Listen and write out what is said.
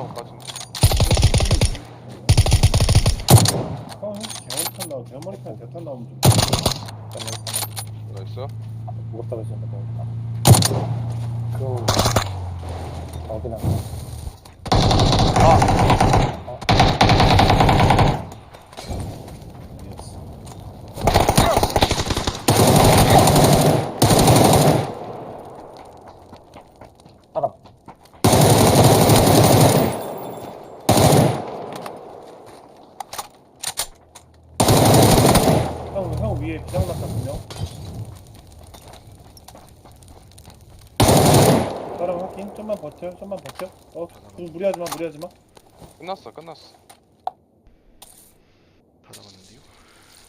올라온 것 같은데. 어, 개한탄 나와, 개한마리 탄 대탄 나오면 좀. 나이스. 무겁다 그랬어, 무겁다. 그, 어디 나가? 아! 위에 비장 났거든요 사람 확인. 좀만 버텨 좀만 버텨. 어좀 무리하지마 무리하지마. 끝났어 끝났어